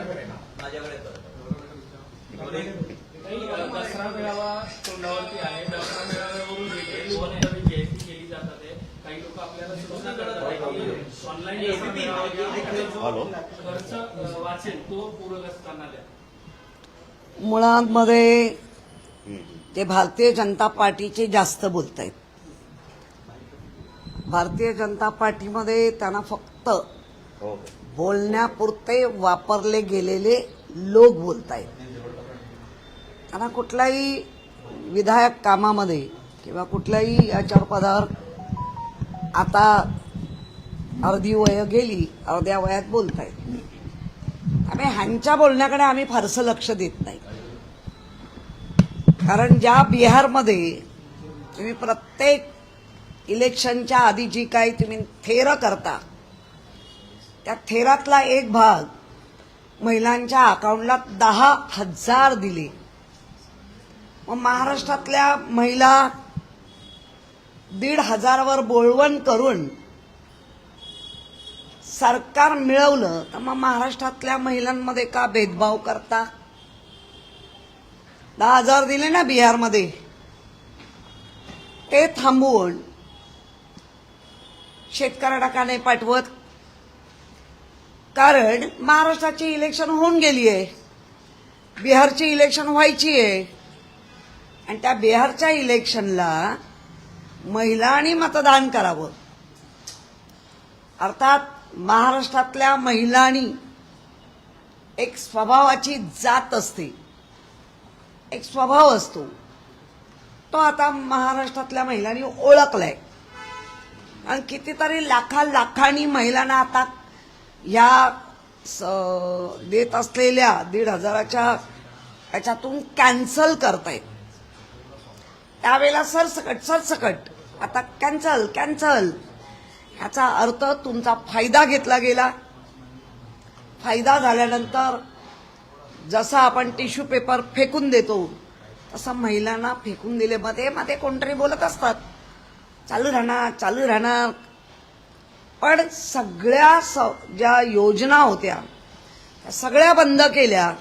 माझ्याकडे दसरा मेळावा तोंडावरती आहे. दसरा मेळाव्यावरून वेगवेगळी वक्तव्य जी आहेत ती केली जातात. काही लोक आपल्याला सूचना करत आहेत ऑनलाईन. खर्च वाचेल तो द्या. ते भारतीय जनता पार्टीचे जास्त बोलत आहेत भारतीय जनता पार्टीमध्ये त्यांना फक्त बोलण्यापुरते वापरले गेलेले लोक बोलत आहेत त्यांना कुठलाही विधायक कामामध्ये किंवा कुठल्याही याच्यावर पदावर आता अर्धी वय गेली अर्ध्या वयात बोलत आहेत त्यामुळे ह्यांच्या बोलण्याकडे आम्ही फारसं लक्ष देत नाही. कारण ज्या बिहारमध्ये तुम्ही प्रत्येक इलेक्शनच्या आधी जी काही तुम्ही थेरं करता त्या थेरातला एक भाग महिलांच्या अकाउंटला दहा हजार दिले. मग महाराष्ट्रातल्या महिला दीड हजारावर बोळवण करून सरकार मिळवलं तर मग महाराष्ट्रातल्या महिलांमध्ये का भेदभाव करता? दहा हजार दिले ना बिहारमध्ये. ते थांबवून शेतकऱ्या का नाही पाठवत? कारण महाराष्ट्राची इलेक्शन होऊन गेली आहे. बिहारची इलेक्शन व्हायची आहे. आणि त्या बिहारच्या इलेक्शनला महिलांनी मतदान करावं. अर्थात महाराष्ट्रातल्या महिलांनी एक स्वभावाची जात असते. एक स्वभाव असतो. तो आता महाराष्ट्रातल्या महिलांनी ओळखलाय. आणि कितीतरी लाखा लाखांनी महिलांना आता या स- देत असलेल्या दीड हजाराच्या याच्यातून कॅन्सल करतायत त्यावेळेला सरसकट सरसकट. आता कॅन्सल कॅन्सल ह्याचा अर्थ तुमचा फायदा घेतला गेला. फायदा झाल्यानंतर जसा आपण टिश्यू पेपर फेकून देतो तसं महिलांना फेकून दिले मध्ये मध्ये कोणतरी बोलत असतात. चालू राहणार चालू राहणार. पण सगळ्या स- ज्या योजना होत्या त्या सगळ्या बंद केल्या.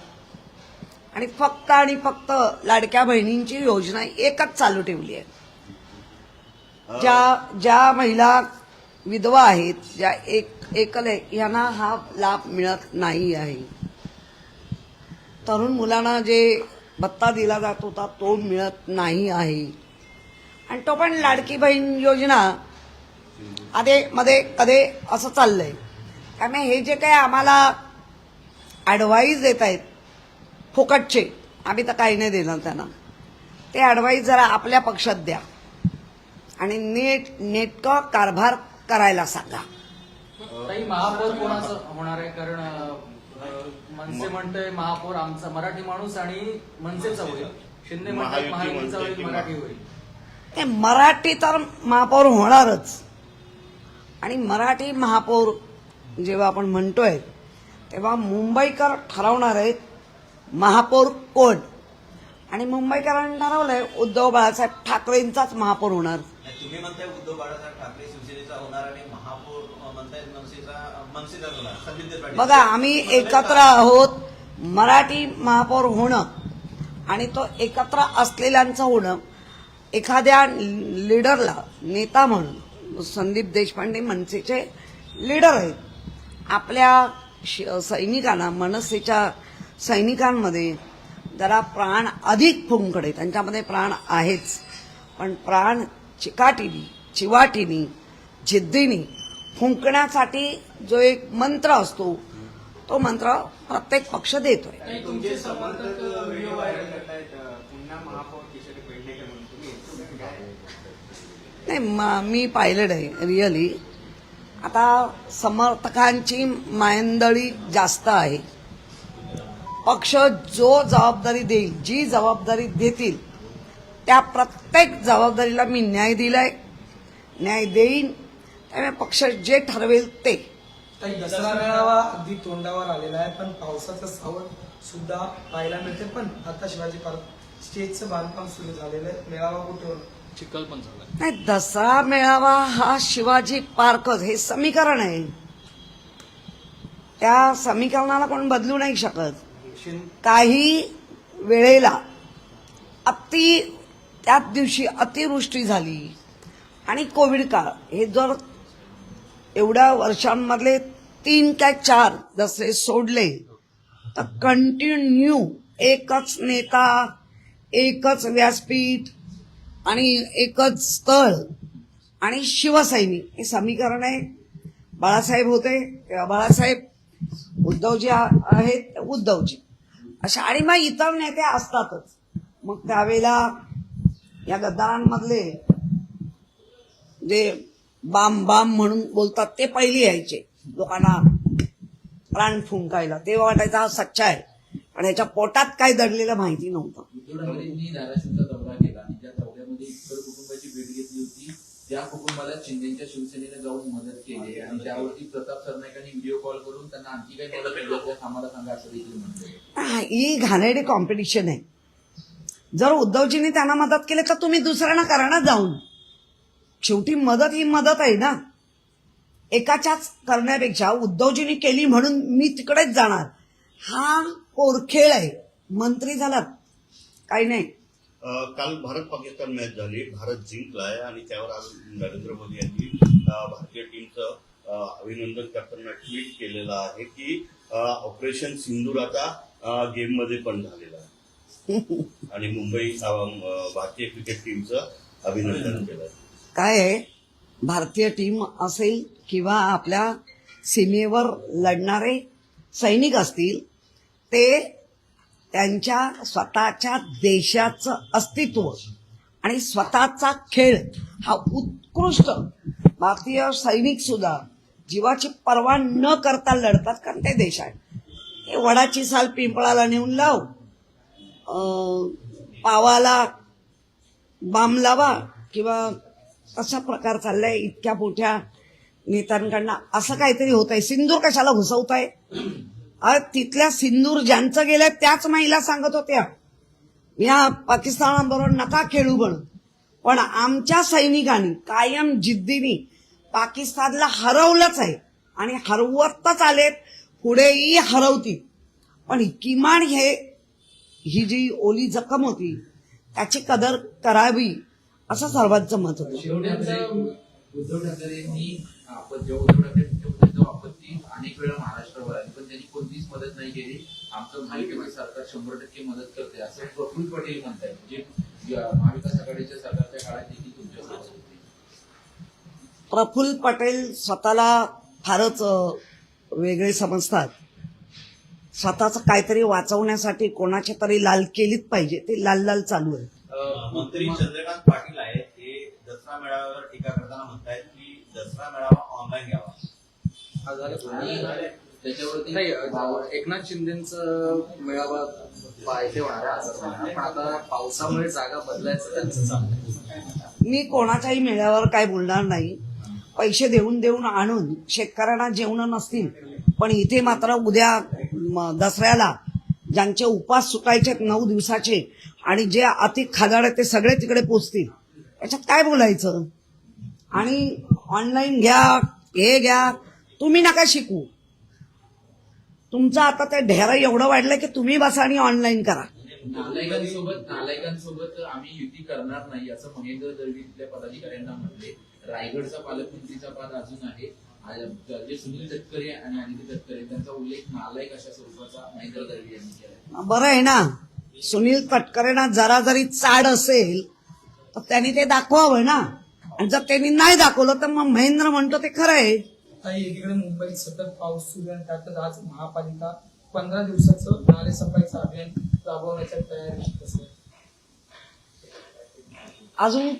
आणि फक्त आणि फक्त लाडक्या बहिणींची योजना एकच चालू ठेवली आहे. ज्या ज्या महिला विधवा आहेत ज्या एक एकल यांना हा लाभ मिळत नाही आहे. तरुण मुलांना जे भत्ता दिला जात होता तो मिळत नाही आहे. आणि तो पण लाडकी बहीण योजना आधे मध्ये कधे असं चाललंय. त्यामुळे हे जे काही आम्हाला ॲडवाईज देत आहेत फुकटचे आम्ही तर काही नाही देणार त्यांना. ते ॲडवाईज जरा आपल्या पक्षात द्या. आणि नीट नेटकं कारभार करायला सांगा. महापौर कोणाचं होणार आहे? कारण मनसे म्हणतोय महापौर आमचा मराठी माणूस आणि मनसेचा होईल. शिंदे म्हणतात महायुती महायुतीचा होईल मराठी होईल. ते मराठी तर महापौर होणारच. आणि मराठी महापौर जेव्हा आपण म्हणतोय तेव्हा मुंबईकर ठरवणार आहेत महापौर कोण? आणि मुंबईकरांनी ठरवलंय उद्धव बाळासाहेब ठाकरेंचाच महापौर होणार. तुम्ही म्हणताय उद्धव बाळासाहेब ठाकरे शिवसेनेचा होणार आणि महापौर मनसेचा. बघा आम्ही एकत्र आहोत मराठी महापौर होणं आणि तो एकत्र असलेल्यांचं होणं एखाद्या लीडरला नेता म्हणून संदीप देशपांडे मनसेचे लीडर आहेत. आपल्या श- सैनिकांना मनसेच्या सैनिकांमध्ये जरा प्राण अधिक फुंकडे त्यांच्यामध्ये प्राण आहेच. पण प्राण चिकाटीनी चिवाटीनी जिद्दीनी फुंकण्यासाठी जो एक मंत्र असतो तो मंत्र प्रत्येक पक्ष देतोय काही तुमचे समर्थक व्हिडिओ व्हायरल पुन्हा महापौर किशोरी पेडणेकर म्हणून तुम्ही नाही मा मी पायलट आहे रिअली. आता समर्थकांची मायंदळी जास्त आहे. पक्ष जो जबाबदारी देईल जी जबाबदारी देतील त्या प्रत्येक जबाबदारीला मी न्याय दिला आहे न्याय देईन. त्यामुळे पक्ष जे ठरवेल ते. दसरा मेळावा अगदी तोंडावर आलेला आहे पण पावसाचं सावट सुद्धा पाहायला मिळते. पण आता शिवाजी पार्क स्टेजचं बांधकाम सुरू झालेलं आहे. मेळावा कुठे होणार? चिखल पण झाला. नाही दसरा मेळावा हा शिवाजी पार्कच हे समीकरण आहे. त्या समीकरणाला कोण बदलू नाही शकत. काही वेळेला अति त्याच दिवशी अतिवृष्टी झाली. आणि कोविड काळ हे जर एवढ्या वर्षांमधले तीन काय चार दसरे सोडले तर कंटिन्यू एकच नेता एकच व्यासपीठ आणि एकच स्थळ आणि शिवसैनिक. हे समीकरण आहे. बाळासाहेब होते. तेव्हा बाळासाहेब उद्धवजी आहेत उद्धवजी. अशा आणि मग इतर नेते असतातच. मग त्यावेळेला या गद्दारांमधले जे बाम बाम म्हणून बोलतात ते पहिली यायचे. लोकांना प्राण फुंकायला. ते वाटायचा हा सच्चा आहे. पण ह्याच्या पोटात काय दडलेलं माहिती नव्हतं उद्धव ठाकरेंनी धाराशिवचा दौरा केला आणि त्या दौऱ्यामध्ये इतर कुटुंबाची भेट घेतली होती मला शिंदेच्या शिवसेनेने जाऊन मदत केली आणि त्यावरती प्रताप सरनाईकांनी व्हिडिओ कॉल करून त्यांना आणखी काही मदत केली आम्हाला सांगा असं देखील म्हणते ही घाणेरडी कॉम्पिटिशन आहे. जर उद्धवजींनी त्यांना मदत केली तर तुम्ही दुसऱ्यांना करा ना जाऊन. शेवटी मदत ही मदत आहे ना. एकाच्याच करण्यापेक्षा उद्धवजींनी केली म्हणून मी तिकडेच जाणार. हा कोरखेळ आहे. मंत्री झालात. काही नाही. काल भारत पाकिस्तान मॅच झाली. भारत जिंकलाय आणि त्यावर आज नरेंद्र मोदी यांनी भारतीय टीमचं अभिनंदन करताना ट्विट केलेलं आहे की ऑपरेशन सिंदूर आता गेममध्ये पण झालेलं आहे. आणि मुंबई भारतीय क्रिकेट टीमचं अभिनंदन केलं काय आहे? भारतीय टीम असेल किंवा आपल्या सीमेवर लढणारे सैनिक असतील ते त्यांच्या स्वतःच्या देशाचं अस्तित्व आणि स्वतःचा खेळ हा उत्कृष्ट भारतीय सैनिक सुद्धा जीवाची पर्वा न करता लढतात कारण ते देश आहे. हे वडाची साल पिंपळाला नेऊन लाव. पावाला बाम लावा किंवा असा प्रकार चाललाय इतक्या मोठ्या नेत्यांकडनं. असं काहीतरी होत आहे सिंदूर कशाला घुसवताय? आहे तिथल्या सिंदूर ज्यांचं गेलंय त्याच महिला सांगत होत्या. या पाकिस्तानाबरोबर नका खेळू म्हणून. पण आमच्या सैनिकांनी कायम जिद्दीनी पाकिस्तानला हरवलंच आहे. आणि हरवतच आलेत पुढेही हरवतील. पण किमान हे ही जी ओली जखम होती त्याची कदर करावी असं सर्वांचं मत होतं. आपत्ती अनेक वेळा महाराष्ट्रावर आली पण त्यांनी कोणतीच मदत नाही केली. आमचं महाविकास सरकार शंभर टक्के मदत करते असं प्रफुल्ल पटेल म्हणतायत. म्हणजे महाविकास आघाडीच्या सरकारच्या काळात देखील तुमच्यासोबत होते. प्रफुल्ल पटेल स्वतःला फारच वेगळे समजतात. स्वतःच काहीतरी वाचवण्यासाठी कोणाची तरी लाल केलीच पाहिजे. ते लाल लाल चालू आहे. मंत्री चंद्रकांत पाटील आहेत हे दसरा मेळाव्यावर टीका करताना म्हणतायत की दसरा मेळावा ऑनलाईन घ्यावा. त्याच्यावरती एकनाथ शिंदेचं मेळावा पाहिजे होणार आहे असं म्हणणार. पण आता पावसामुळे जागा बदलायचं त्यांचं चाललंय. मी कोणाच्याही मेळ्यावर काय बोलणार नाही. पैसे देऊन देऊन आणून शेतकऱ्यांना जेवण नसतील पण इथे मात्र उद्या दसऱ्याला ज्यांचे उपास सुटायचे नऊ दिवसाचे आणि जे अति खादाड आहेत ते सगळे तिकडे पोचतील. याच्यात काय बोलायचं? आणि ऑनलाईन घ्या हे घ्या तुम्ही नका शिकू. तुमचं आता ते ढेरा एवढं वाढलं की तुम्ही बसा आणि ऑनलाईन करा. नालायकांसोबत नालायकांसोबत आम्ही युती करणार नाही असं महेंद्र दळवी पदाधिकाऱ्यांना म्हटले रायगडचा पालकमंत्रीचा पद अजून आहे. जे सुनील तटकरे आणि अनिल तटकरे त्यांचा उल्लेख नालायक अशा स्वरूपाचा महेंद्र दळवी यांनी केला बरं आहे ना. सुनील तटकरेंना जरा जरी चाड असेल तर त्यांनी ते दाखवावं ना. आणि जर त्यांनी नाही दाखवलं तर मग महेंद्र म्हणतो ते खरं आहे. आता एकीकडे मुंबईत सतत पाऊस सुरू आहे आणि त्यातच आज महापालिका पंधरा दिवसाचं नाले सफाईचं अभियान राबवण्याच्या तयारी कसं अजून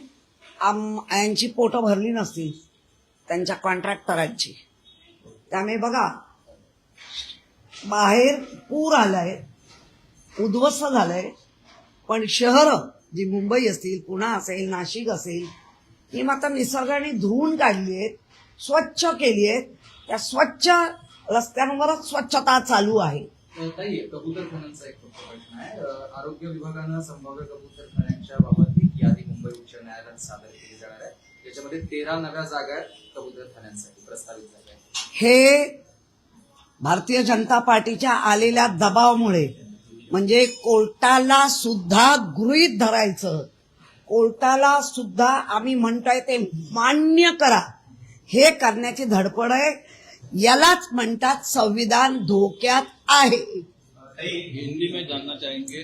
आम यांची पोटं भरली नसतील त्यांच्या कॉन्ट्रॅक्टरांची. त्यामुळे बघा बाहेर पूर आलाय उद्ध्वस्त झालंय पण शहरं जी मुंबई असतील पुणा असेल नाशिक असेल ही मात्र निसर्गाने धुवून काढली आहेत. स्वच्छ केली आहेत त्या स्वच्छ रस्त्यांवरच स्वच्छता चालू आहे. ताई कबूतरखान्यांचा एक प्रश्न आहे. आरोग्य विभागानं संभाव्य कबूतरखान्यांच्या बाबत एक यादी मुंबई उच्च न्यायालयात सादर केली जाणार आहे. याच्यामध्ये तेरा नव्या जागा आहेत प्रस्तावित जागा हे भारतीय जनता पार्टीच्या आलेल्या दबावामुळे म्हणजे कोर्टाला सुद्धा गृहीत धरायचं. कोर्टाला सुद्धा आम्ही म्हणतोय ते मान्य करा. हे करण्याची धडपड आहे. यालाच म्हणतात संविधान धोक्यात आहे. हिंदी में जानना चाहेंगे?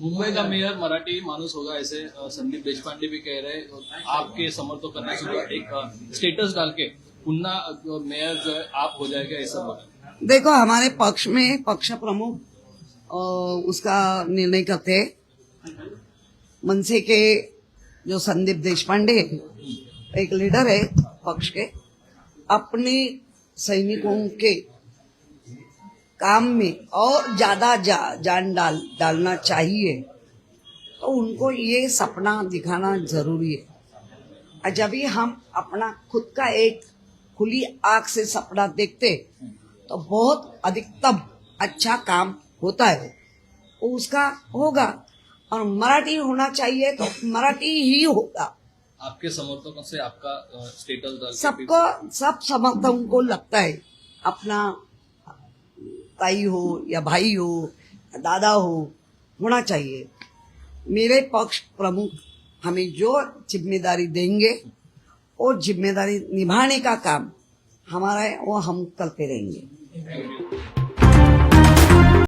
मुंबई का मेयर मराठी माणूस होगा ऐसे संदीप देशपांडे भी कह रहे हैं. आपके समर्थक करने से एक स्टेटस डाल के पुन्हा अ, मेयर जो है आप हो जाएगा ऐसा बोला। देखो हमारे पक्ष में पक्ष प्रमुख उसका निर्णय करते हैं। मनसे के जो संदीप देशपांडे एक लीडर है पक्ष के अपने सैनिकों के काम में और ज़्यादा जा, जान डाल डालना चाहिए। तो उनको ये सपना दिखाना ज़रूरी है। जब भी हम अपना खुद का एक खुली आँख से सपना देखते तो बहुत अधिकतम अच्छा काम होता है। उसका होगा। और मराठी होना चाहिए तो मराठी ही होगा। आपके समर्थकों से आपका स्टेटस सबको सब समर्थकों को लगता है अपना ताई हो या भाई हो या दादा हो होना चाहिए। मेरे पक्ष प्रमुख हमें जो ज़िम्मेदारी देंगे वो ज़िम्मेदारी निभाने का काम हमारा है वो हम करते रहेंगे।